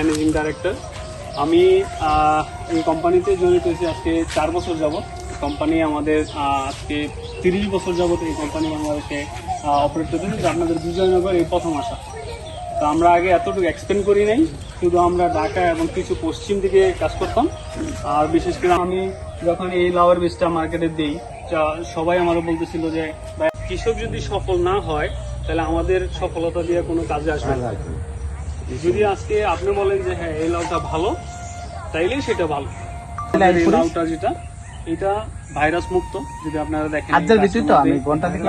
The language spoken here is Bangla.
ম্যানেজিং ডাইরেক্টর আমি এই কোম্পানিতে জড়িত হয়েছি আজকে চার বছর যাবত কোম্পানি আমাদের আজকে তিরিশ বছর যাবত এই কোম্পানি বাংলাদেশে অপারেট করতেছে। যে আপনাদের বিজয়নগর এই প্রথম আসা তো আমরা আগে এতটুকু এক্সপ্লেন করি নাই। শুধু আমরা ঢাকা এবং কিছু পশ্চিম দিকে কাজ করতাম। আর বিশেষ করে আমি যখন এই লাউয়ের বীজটা মার্কেটে দিই সবাই আমারও বলতেছিল যে কৃষক যদি সফল না হয়, তাহলে আমাদের সফলতা দিয়ে কোনো কাজে আসবে না। যদি আজকে আপনি বলেন যে হ্যাঁ এই লাউটা ভালো তাইলে সেটা ভালো। এই লাউটা যেটা এটা ভাইরাস মুক্ত যদি আপনারা দেখেন আজকের ভিতরে তো আমি ঘণ্টা থেকে